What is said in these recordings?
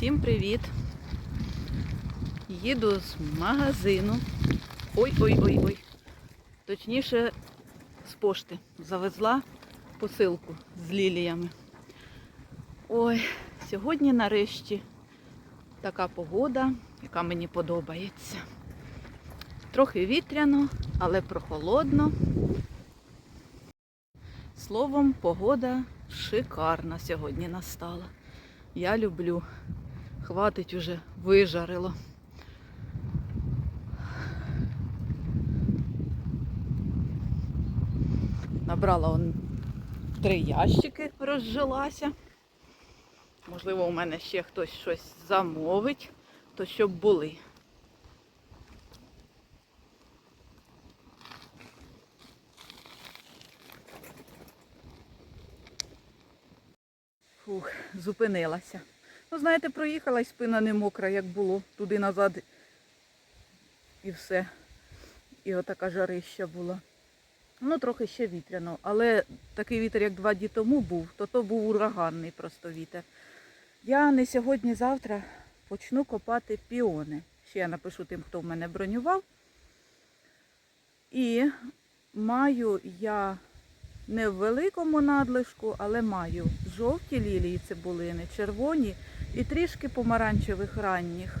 Всім привіт! Їду з магазину. Ой-ой-ой-ой. Точніше, з пошти. Завезла посилку з ліліями. Ой, сьогодні нарешті така погода, яка мені подобається. Трохи вітряно, але прохолодно. Словом, погода шикарна сьогодні настала. Я люблю. Хватить уже, вижарило. Набрала он три ящики, розжилася. Можливо, у мене ще хтось щось замовить, то щоб були. Фух, зупинилася. Ну, знаєте, проїхала і спина не мокра, як було. Туди назад і все. І отака жарища була. Ну, трохи ще вітряно, але такий вітер, як два дні тому був, то то був ураганний просто вітер. Я не сьогодні-завтра почну копати піони. Ще я напишу тим, хто в мене бронював. І маю я не в великому надлишку, але маю жовті лілії цибулини, червоні і трішки помаранчевих ранніх.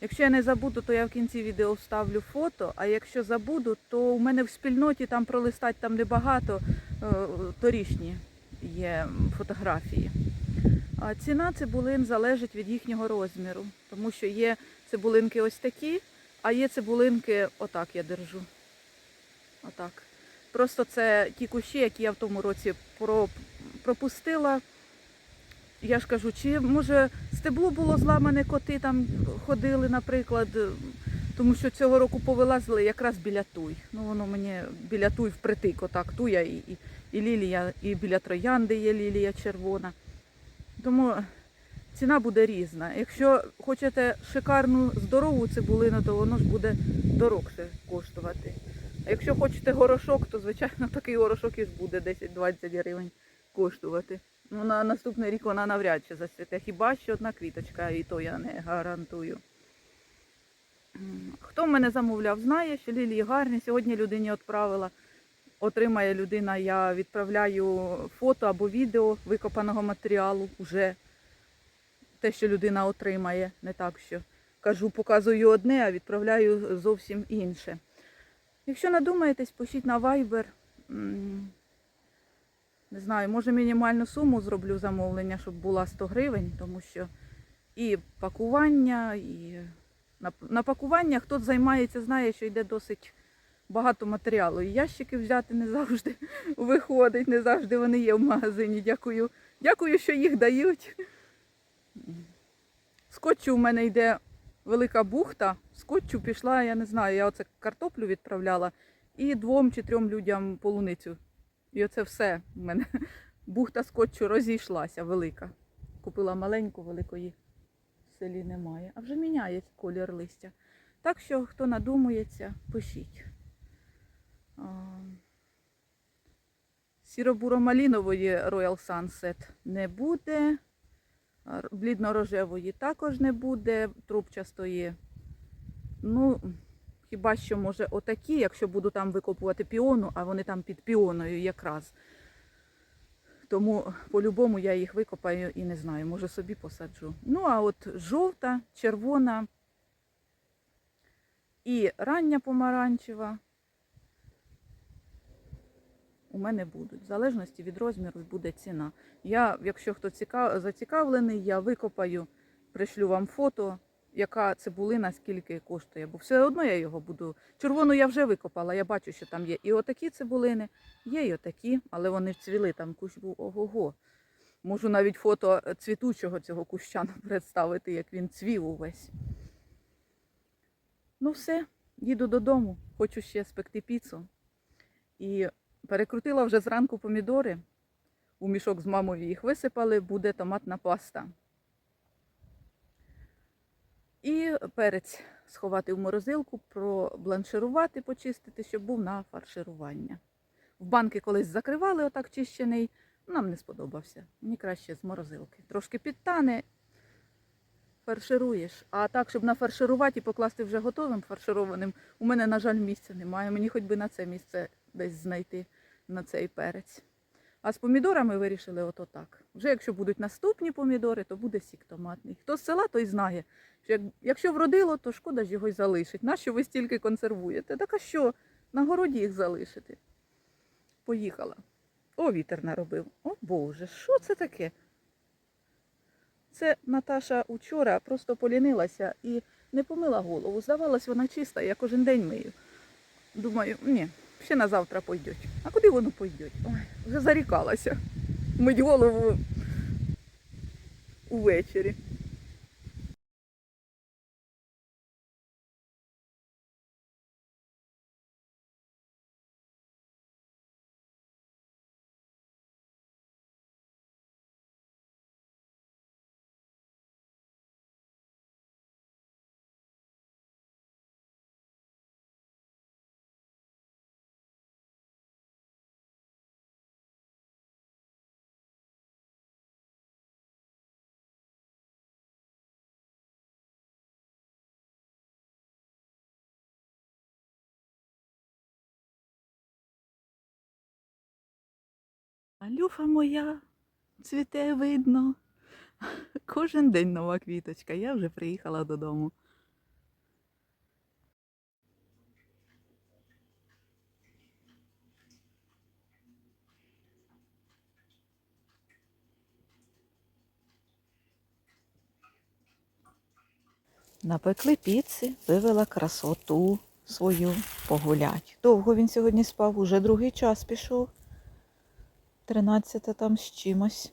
Якщо я не забуду, то я в кінці відео вставлю фото, а якщо забуду, то у мене в спільноті там пролистать там небагато е, торішні є фотографії. А ціна цибулин залежить від їхнього розміру, тому що є цибулинки ось такі, а є цибулинки, отак я держу. Отак. Просто це ті кущі, які я в тому році пропустила. Я ж кажу, чи може стебло було зламане, коти там ходили, наприклад, тому що цього року повилазили якраз біля туй. Ну воно мені біля туй впритик, отак туя і, і, і лілія, і біля троянди є лілія червона. Тому ціна буде різна. Якщо хочете шикарну здорову цибулину, то воно ж буде дорогше коштувати. А якщо хочете горошок, то звичайно такий горошок і ж буде 10-20 гривень коштувати. Ну, на наступний рік вона навряд чи зацвіте. Хіба що одна квіточка, і то я не гарантую. Хто в мене замовляв, знає, що лілії гарні. Сьогодні людині відправила. Отримає людина, я відправляю фото або відео викопаного матеріалу уже. Те, що людина отримає, не так, що кажу, показую одне, а відправляю зовсім інше. Якщо надумаєтесь, пишіть на Viber. Не знаю, може мінімальну суму зроблю замовлення, щоб була 100 гривень, тому що і пакування, і на, пакування хто займається, знає, що йде досить багато матеріалу. І ящики взяти не завжди виходить, не завжди вони є в магазині. Дякую, Дякую, що їх дають. Скотчу у мене йде велика бухта. Скотчу пішла, я не знаю, я оце картоплю відправляла і двом чи трьом людям полуницю. І оце все у мене бухта скотчу розійшлася велика. Купила маленьку, великої в селі немає. А вже міняє колір листя. Так що, хто надумується, пишіть. Сіро-буро-малінової Royal Sunset не буде. Блідно-рожевої також не буде, трубчастої. Ну, хіба що може отакі, якщо буду там викопувати піону, а вони там під піоною якраз. Тому по-любому я їх викопаю і не знаю, може собі посаджу. Ну, а от жовта, червона і рання помаранчева у мене будуть. В залежності від розміру буде ціна. Я, якщо хто ціка- зацікавлений, я викопаю, пришлю вам фото, яка цибулина скільки коштує. Бо все одно я його буду. Червону я вже викопала, я бачу, що там є і отакі цибулини, є і отакі, але вони вцвіли, там кущ був ого-го. Можу навіть фото цвітучого цього куща представити, як він цвів увесь. Ну все, їду додому, хочу ще спекти піцу. І перекрутила вже зранку помідори. У мішок з мамою їх висипали, буде томатна паста. І перець сховати в морозилку, пробланширувати, почистити, щоб був на фарширування. В банки колись закривали отак чищений, нам не сподобався. Мені краще з морозилки. Трошки підтане фаршируєш. А так, щоб нафарширувати і покласти вже готовим фаршированим, у мене, на жаль, місця немає. Мені хоч би на це місце десь знайти на цей перець. А з помідорами вирішили ото так. Вже якщо будуть наступні помідори, то буде сік томатний. Хто з села, той знає, що як, якщо вродило, то шкода ж його й залишить. Нащо ви стільки консервуєте? Так а що? На городі їх залишити. Поїхала. О, вітер наробив. О Боже, що це таке? Це Наташа учора просто полінилася і не помила голову. Здавалось, вона чиста, я кожен день мию. Думаю, ні, ще на завтра пойдуть. А куди воно пойдуть? Ой, вже зарікалася. Мить голову увечері. Алюфа моя, цвіте видно. Кожен день нова квіточка. Я вже приїхала додому. Напекли піци, вивела красоту свою погулять. Довго він сьогодні спав, уже другий час пішов. 13 там з чимось.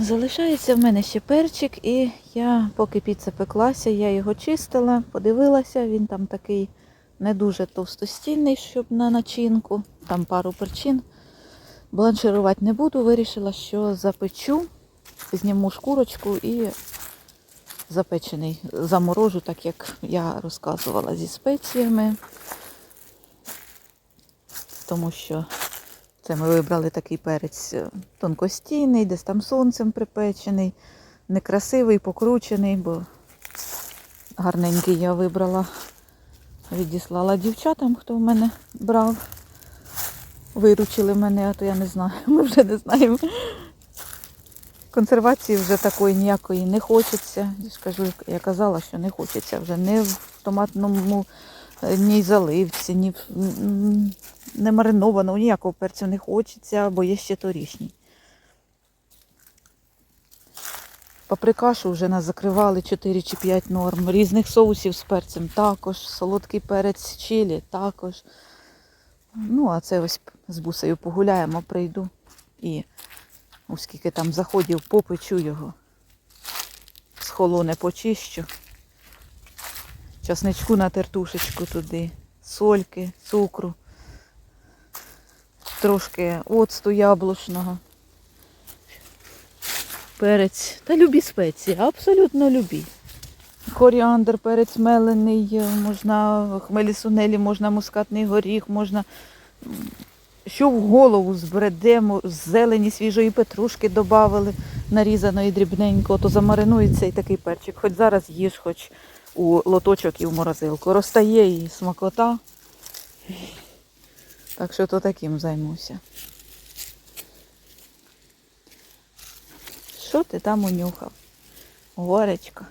Залишається в мене ще перчик, і я, поки піца пеклася, я його чистила, подивилася, він там такий не дуже товстостійний, щоб на начинку. Там пару перчин. Бланширувати не буду, вирішила, що запечу, зніму шкурочку і запечений заморожу, так як я розказувала зі спеціями тому що це ми вибрали такий перець е, тонкостійний, десь там сонцем припечений, некрасивий, покручений, бо гарненький я вибрала, відіслала дівчатам, хто в мене брав. Виручили мене, а то я не знаю, ми вже не знаємо. Консервації вже такої ніякої не хочеться. Я ж я казала, що не хочеться вже не в томатному ні заливці, ні не маринованого, ніякого перцю не хочеться, бо є ще торішній. Паприкашу вже нас закривали 4 чи 5 норм. Різних соусів з перцем також. Солодкий перець чилі також. Ну, а це ось з бусею погуляємо, прийду. І оскільки там заходів, попечу його. Схолоне почищу. Часничку на тертушечку туди, сольки, цукру трошки оцту яблучного. Перець. Та любі спеції, абсолютно любі. Коріандр, перець мелений, можна хмелі сунелі, можна мускатний горіх, можна що в голову збредемо, зелені свіжої петрушки додали, нарізаної дрібненько, то замаринується і такий перчик. Хоч зараз їж, хоч у лоточок і в морозилку. Розтає і смакота. Так що то таким займуся. Що ти там унюхав? Горечка.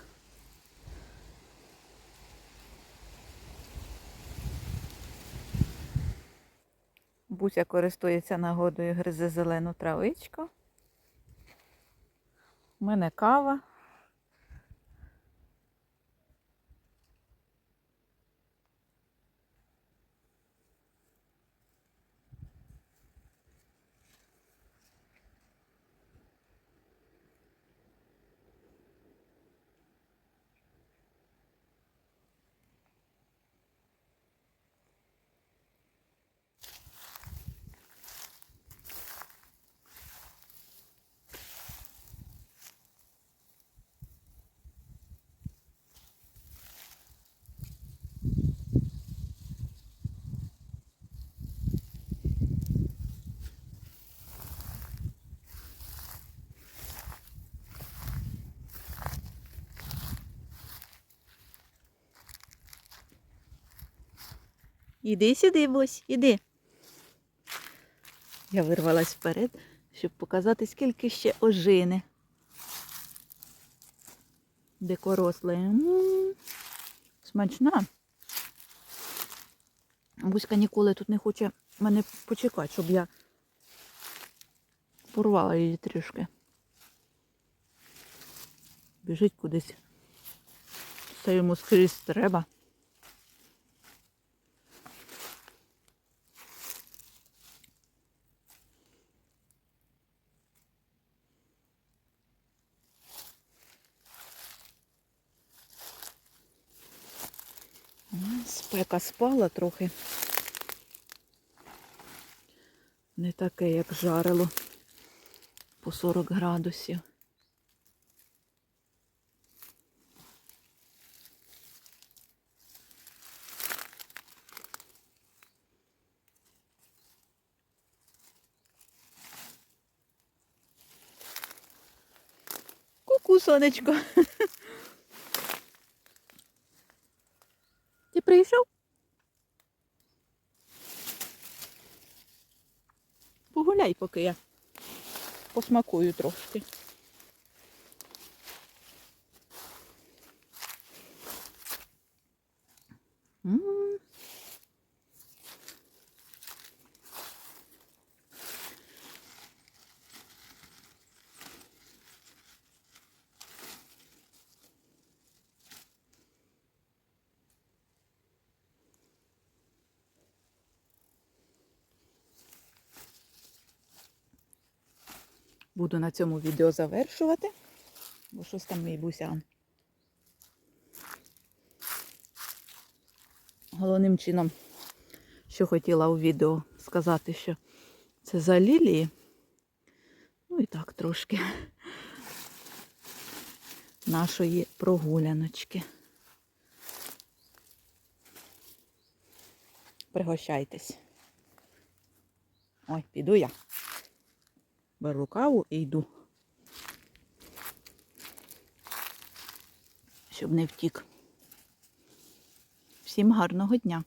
Буся користується нагодою, гризе зелену травичку. У мене кава. Іди сюди, Бось, іди. Я вирвалась вперед, щоб показати, скільки ще ожини. Дикорослої. Смачна. Буська ніколи тут не хоче мене почекати, щоб я порвала її трішки. Біжить кудись. Це йому скрізь треба. М, Спека спала трохи. Не таке, як жарило по 40 градусів. Ку-ку, сонечко. Ти прийшов? Погуляй, поки я посмакую трошки. М. Буду на цьому відео завершувати, бо щось там мій бусян. Головним чином, що хотіла у відео сказати, що це за лілії. Ну і так трошки нашої прогуляночки. Пригощайтесь. Ой, піду я. Беру каву і йду. Щоб не втік. Всім гарного дня!